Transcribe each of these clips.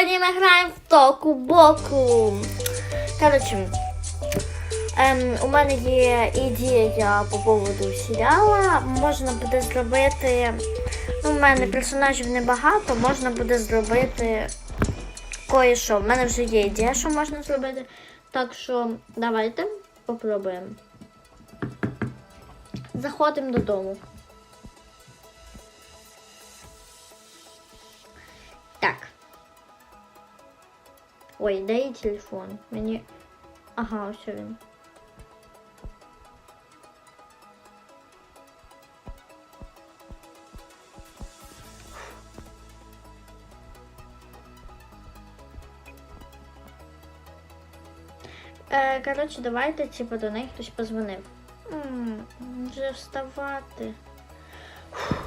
Сьогодні ми граємо в току боку. Коротше, ем, у мене є ідея по поводу серіалу. Можна буде зробити. Ну, у мене персонажів небагато, можна буде зробити кое-що. У мене вже є ідея, що можна зробити. Так що давайте попробуємо. Заходимо додому. Ой, де її телефон? Мені. Ага, ось він. Е, коротше, давайте, типу, до неї хтось позвонив. М, Вже вставати. Фух.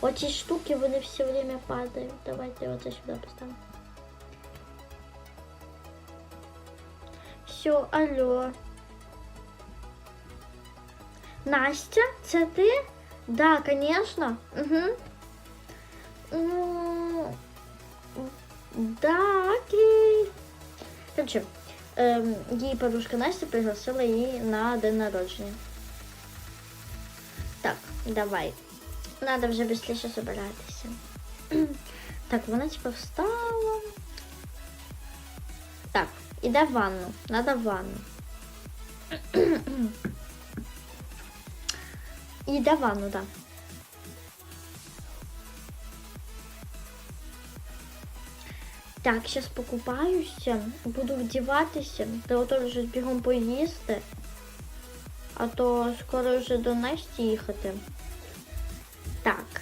Оці штуки, вони все время падають. Давайте оце сюди поставимо. Все, алло. Настя, це ти? Да, конечно. Угу. Ну, да, окей. Короче, ем, її подружка Настя пригласила її на день народження. Так, давай. Надо вже швидше збиратися. Так, вона типа встала. Іде в ванну. Надо в ванну. Іде в ванну, так. Так, зараз покупаюся, буду вдіватися, то ото вже бігом поїсти, а то скоро вже до Насті їхати. Так,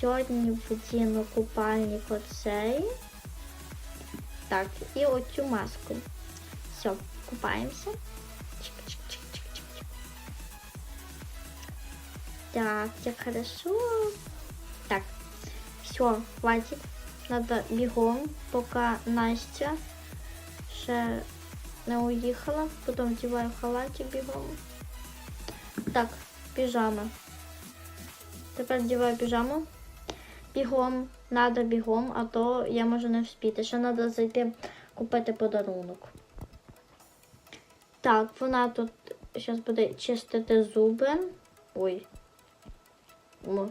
сьогодні вдіну купальник оцей. Так, і оцю маску. Все, купаємося. Так, як хорошо. Так, все, хватит. Надо бігом, поки Настя ще не уїхала. Потім вдіваю халатик бігом. Так, піжама. Тепер вдіваю піжаму. Бігом, надо бігом, а то я можу не вспіти. Ще треба зайти купити подарунок. Так, вона тут зараз буде чистити зуби. Ой. О.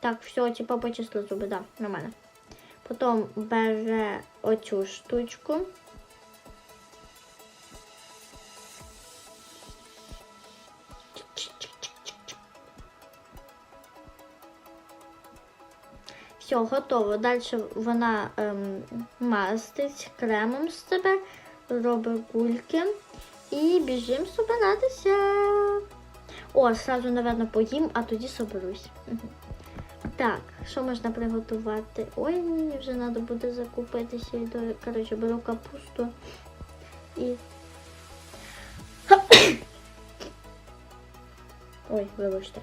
Так, все, типа почистила зуби, да, нормально. Потім бере оцю штучку. Все, готово. Далі вона ем, мастить кремом з себе, робить гульки і біжимо собиратися. О, сразу, напевно, поїм, а тоді соберусь. Так, що можна приготувати? Ой, мені вже треба буде закупитися. Коротше, беру капусту і. Ой, вибачте.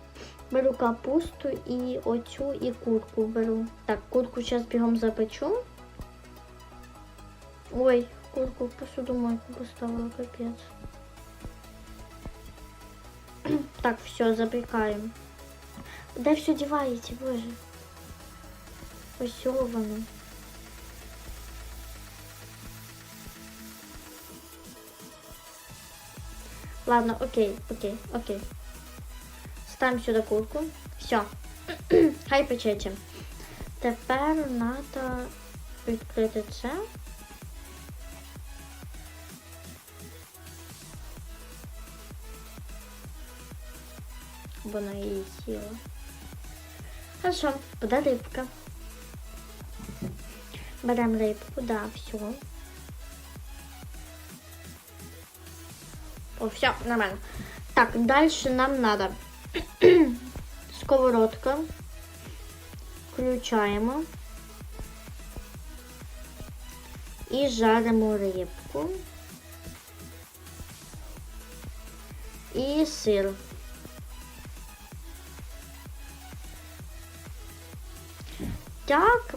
Беру капусту і оцю і курку беру. Так, курку зараз бігом запечу. Ой, курку в посудомойку поставила, капець. Так, все, запікаємо. Де все дівається, боже? Ось воно. Ладно, окей, окей, окей. Ставимо сюди курку. Все. Хай печеться. Тепер треба відкрити це. Вона її сіла. Хорошо, буде рибка. Беремо рибку, да, все. О, все, нормально. Так, дальше нам надо сковородка. Включаємо. І жаримо рибку. І сир. Так.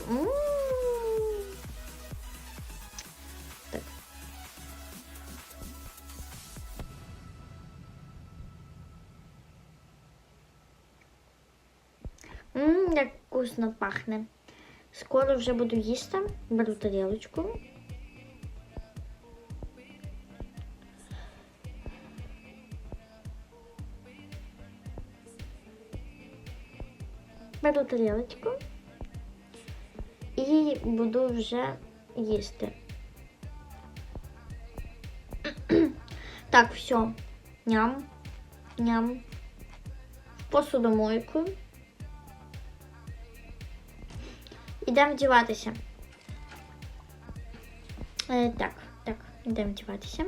Як вкусно пахне. Скоро вже буду їсти. Беру тарілочку. Беру тарілочку і буду вже їсти. Так, все. Ням. Ням. Посудомойку. Ідемо вдіватися. Е, так, так, ідемо вдіватися.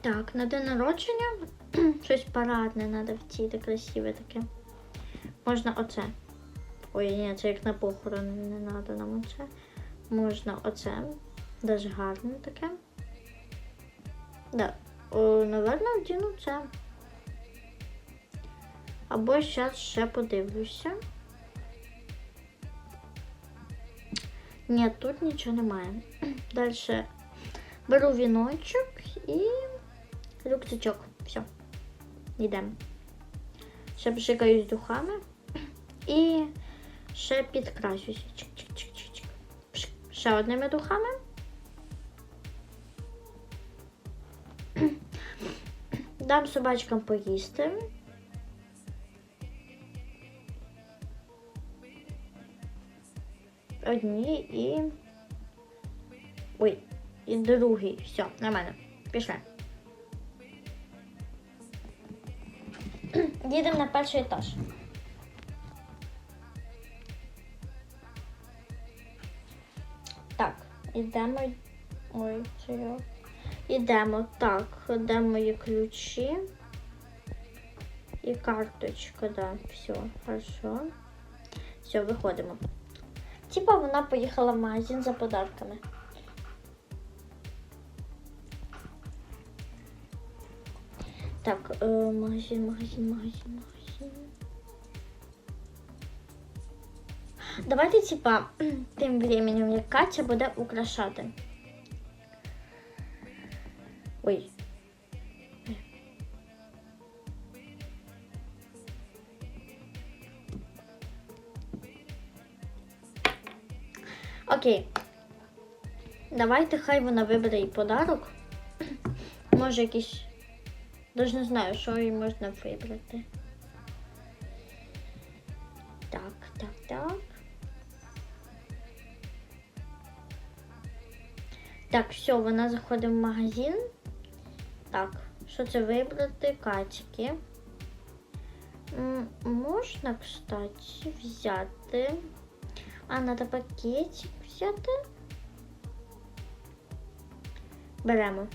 Так, на день народження щось парадне треба втіти, красиве таке. Можна оце. Ой, ні, це як на похорон, не треба нам оце. Можна оце. Даже гарне таке. Да. О, наверно, вдіну це. Або зараз ще подивлюся. Ні, тут нічого немає. Далі беру віночок і рюкзачок. Все. Йдемо. Ще пшикаюсь духами і ще підкрасюся. Ще одними духами. Дам собачкам поїсти. Одні і. Ой, і другий. Все, нормально. Пішли. Їдемо на перший етаж. Так, ідемо. Ой, я. Ідемо. Так, де мої ключі. І карточка, да, все, хорошо. Все, виходимо. Типа вона поїхала в магазин за подарками. Так, е, магазин, магазин, магазин, магазин. Давайте, типа, тим временем, як Катя буде украшати. Ой. Окей. Давайте хай вона вибере і подарок. Може якийсь. Даже не знаю, що їй можна вибрати. Так, так, так. Так, все, вона заходить в магазин. Так, що це вибрати? Качки. Можна, кстати, взяти. А, надо пакетик. 50. Беремо.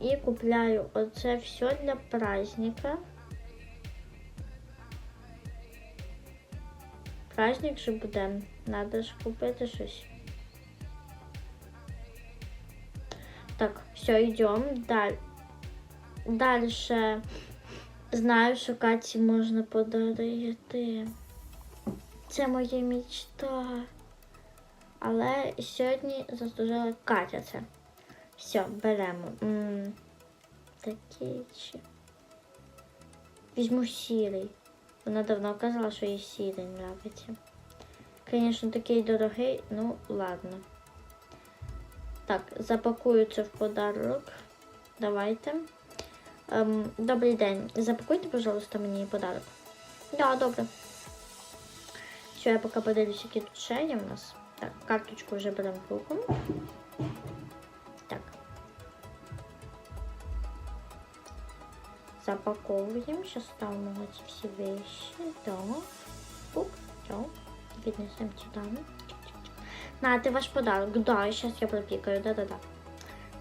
І купляю оце все для праздника. Праздник же буде. Надо ж купити щось. Так, все, йдемо далі. Дальше знаю, що Каті можна подарити. Це моя мечта. Але сьогодні заслужила Катя це. Все, беремо. М, чи. Візьму сірий. Вона давно казала, що їй сірий нравиться. Звісно, такий дорогий, ну ладно. Так, запакую це в подарок. Давайте. Ем, добрий день. Запакуйте, пожалуйста, мені подарок. Да, добре. Все, я поки подивлюсь, які тут є в нас. Так, карточку вже беремо в руку. Так. Запаковуємо. Сейчас ставимо эти все вещи. Так. Пук. Так. Віднесемо сюди. На, ти ваш подарок. Да, сейчас я пропікаю. Да-да-да.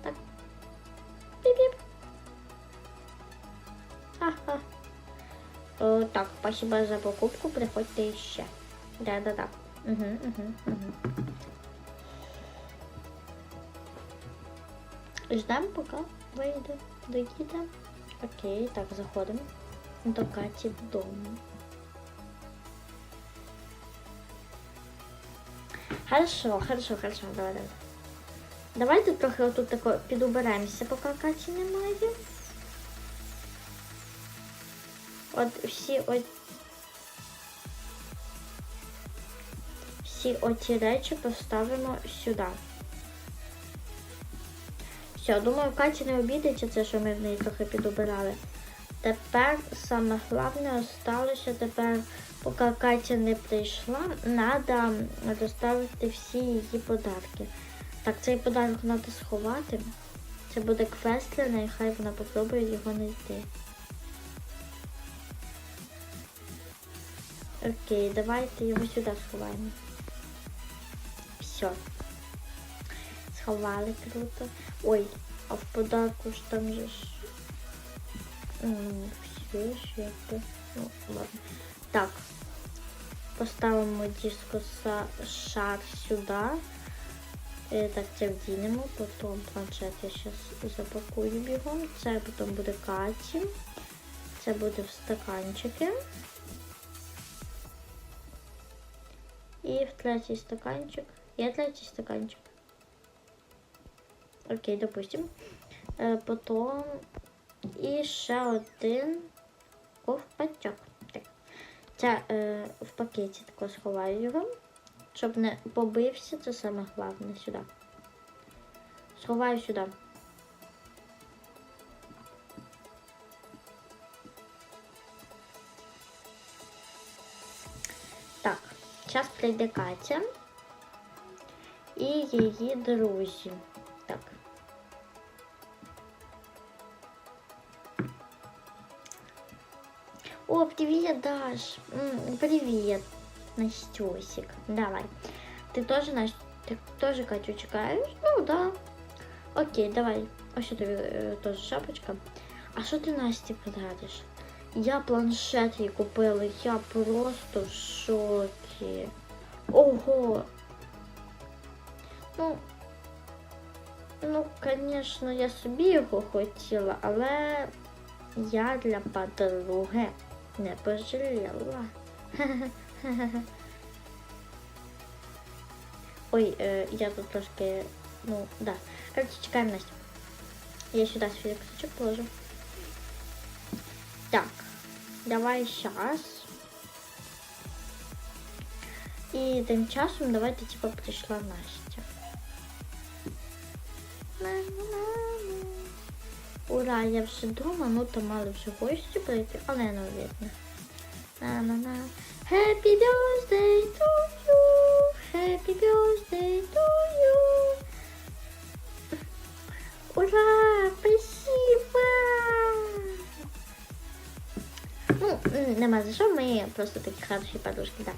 Так. Піп-піп. Ага. О, так, спасибо за покупку. Приходьте ще. Да-да-да. Угу, угу, угу. Ждемо, поки вийде, доїде. Окей, так, заходимо до Каті вдома. Хорошо, хорошо, хорошо, давай, давай. Давайте трохи отут тако підуберемося, поки Каті немає. От всі о... всі оці речі поставимо сюди. Все, думаю, Катя не обідеться це, що ми в неї трохи підобирали. Тепер саме головне осталося тепер, поки Катя не прийшла, треба розставити всі її подарки. Так, цей подарок треба сховати. Це буде квест неї, хай вона попробує його знайти. Окей, давайте його сюди сховаємо. Все. Сховали круто. Ой, а в подарку ж там же ж. М, Все ж якби. Ну, ладно. Так. Поставимо дискоса шар сюди. Так, це вдінемо, потім планшет я зараз запакую бігом. Це потім буде Каті. Це буде в стаканчики. І в третій стаканчик. Є третій стаканчик. Окей, допустим. Е, потім і ще один ковпачок. Так. Це е, в пакеті тако сховаю його, щоб не побився, це саме головне сюди. Сховаю сюди. Так, зараз прийде Катя і її друзі. Так. О, привет, Даш. М, Привет, Настюсик. Давай. Ты тоже, Настя, ты тоже Катю чекаешь? Ну, да. Окей, давай. Ось тобі е, теж шапочка. А що ти Насті подариш? Я планшет їй купила, я просто в шокі. Ого. Ну, ну, звісно, я собі його хотіла, але я для подруги не пожаліла. Ой, е, я тут трошки, ну, да. Короче, чекаємо Настю. Я сюди свій рюкзачок положу. Так, давай сейчас. І тим часом давайте типа прийшла Настя. На-на-на-на. Ура, я вже вдома, ну то мали вже гості прийти, але не видно. На-на-на. Happy birthday to you. Happy birthday to you. Ура! Спасибо! Ну, м, нема за що, ми просто такі хороші подружки, да.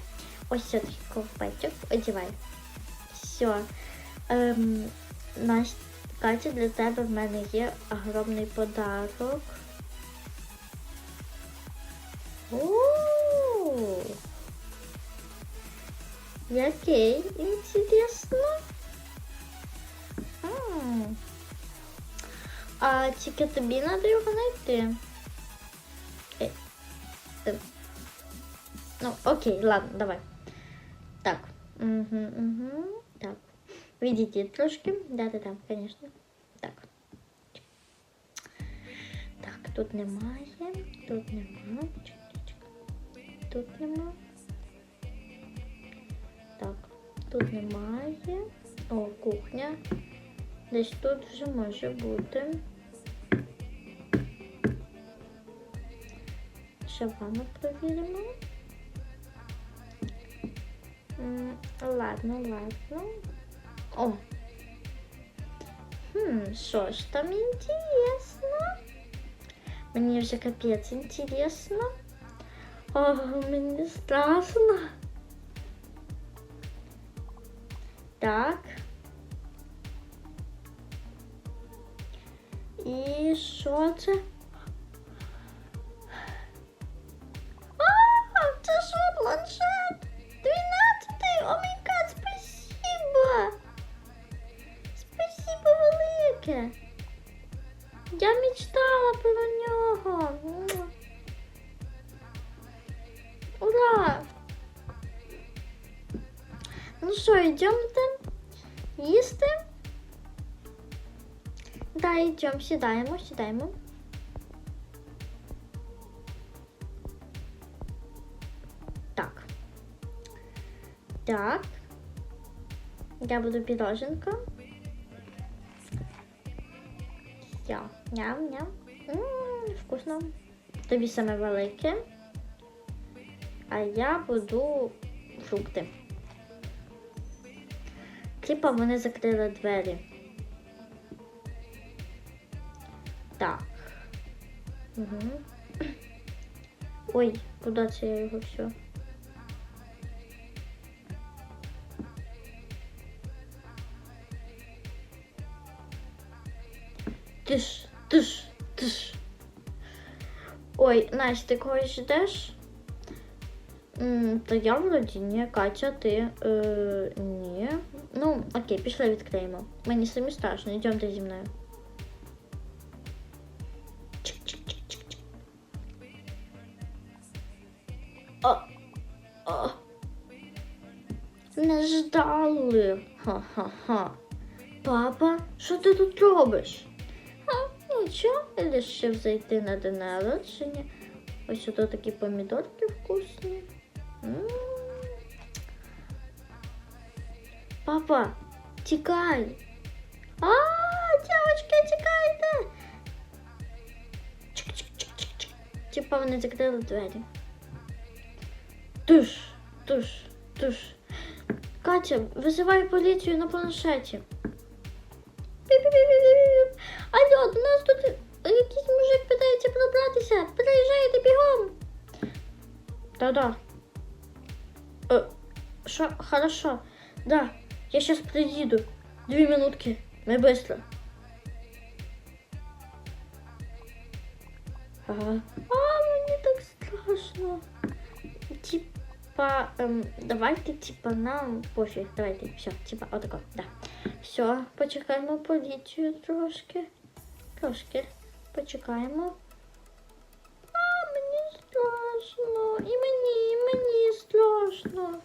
Ось все такий ковпачок, одівай. Все. Ем, Настя, Катя, для тебе в мене є огромний подарок. О! Який інтересно. А тільки тобі треба його знайти. Е, е. Ну, окей, ладно, давай. Так. Угу, угу. Відійди трошки. Да-да-да, конечно. Так. Так, тут немає. Тут нема. Чекай, чекай. Тут нема. Так, тут немає. О, кухня. Десь тут вже може бути. Ще ванну провіримо. Ладно, ладно. О. Хм, що ж там інтересно? Мені вже капець інтересно. О, мені страшно. Так. І що це? таке? Я мечтала про нього. Ура! Ну що, йдемо їсти? Да, йдемо, сідаємо, сідаємо. Так. Так. Я буду пироженка. Я. Ням-ням. Вкусно. Тобі саме велике. А я буду фрукти. Типа вони закрили двері. Так. Угу. Ой, куди це я його все? Тиш, тиш. Ой, Настя, ти когось ждеш? М, То я вроді ні, Катя, ти е, ні. Ну, окей, пішли відкриємо. Мені самі страшно, йдемте зі мною. А, а. Не ждали. Ха-ха-ха. Папа, що ти тут робиш? А, нічого, вирішив зайти на день народження. Ось тут такі помідорки вкусні. Папа, тікай. А, дівчатки, тікайте. Типа вони закрили двері. Туш, туш, туш. Катя, визивай поліцію на планшеті. Да-да. Э, шо, хорошо. Да, я сейчас приеду. Две минутки. Мы быстро. Ага. А, мне так страшно. Типа, эм, давайте, типа, нам пофіг. Давайте, все, типа, отако, да. Все, почекаємо поліцію трошки. Трошки. Почекаємо. страшно. І мені, і мені страшно.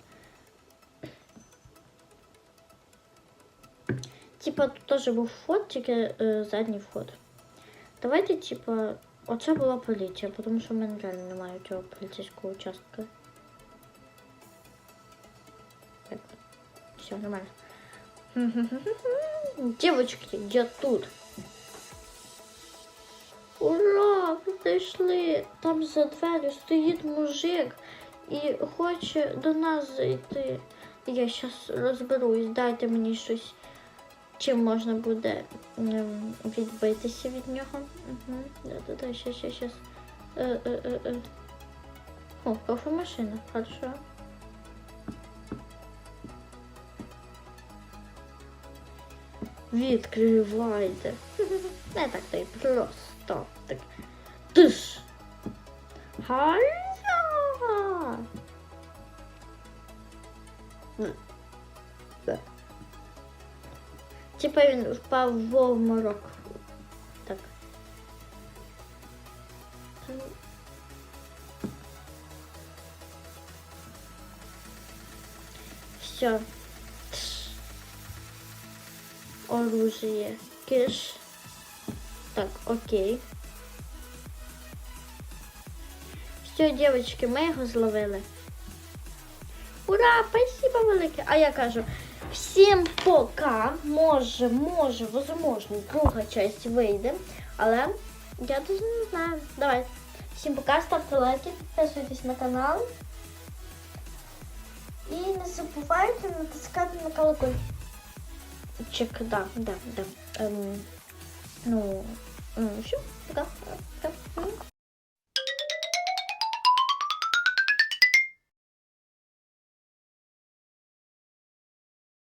Типа тут теж був вход, тільки е, задній вход. Давайте, типа, оце була поліція, тому що в мене реально немає цього поліцейського участка. Так, все, нормально. Девочки, я тут. Ура! Ви прийшли! Там за дверью стоїть мужик і хоче до нас зайти. Я зараз розберусь, дайте мені щось, чим можна буде відбитися від нього. Угу. Да-да-да, е, е, е. О, кофемашина, хорошо. Відкривайте. Не так то й просто. Так. Тиш. Галя. Типа він впав в обморок. Так. Все. Оружие. Киш. Так, окей. Все, девочки, ми його зловили. Ура! Спасибо велике! А я кажу, всім пока. Може, може, возможно, друга часть вийде. Але я дуже не знаю. Давай. Всім пока, ставте лайки, підписуйтесь на канал. І не забувайте натискати на колокольчик. Чек, да, да, да. Ем, ну, ну, все, пока. пока.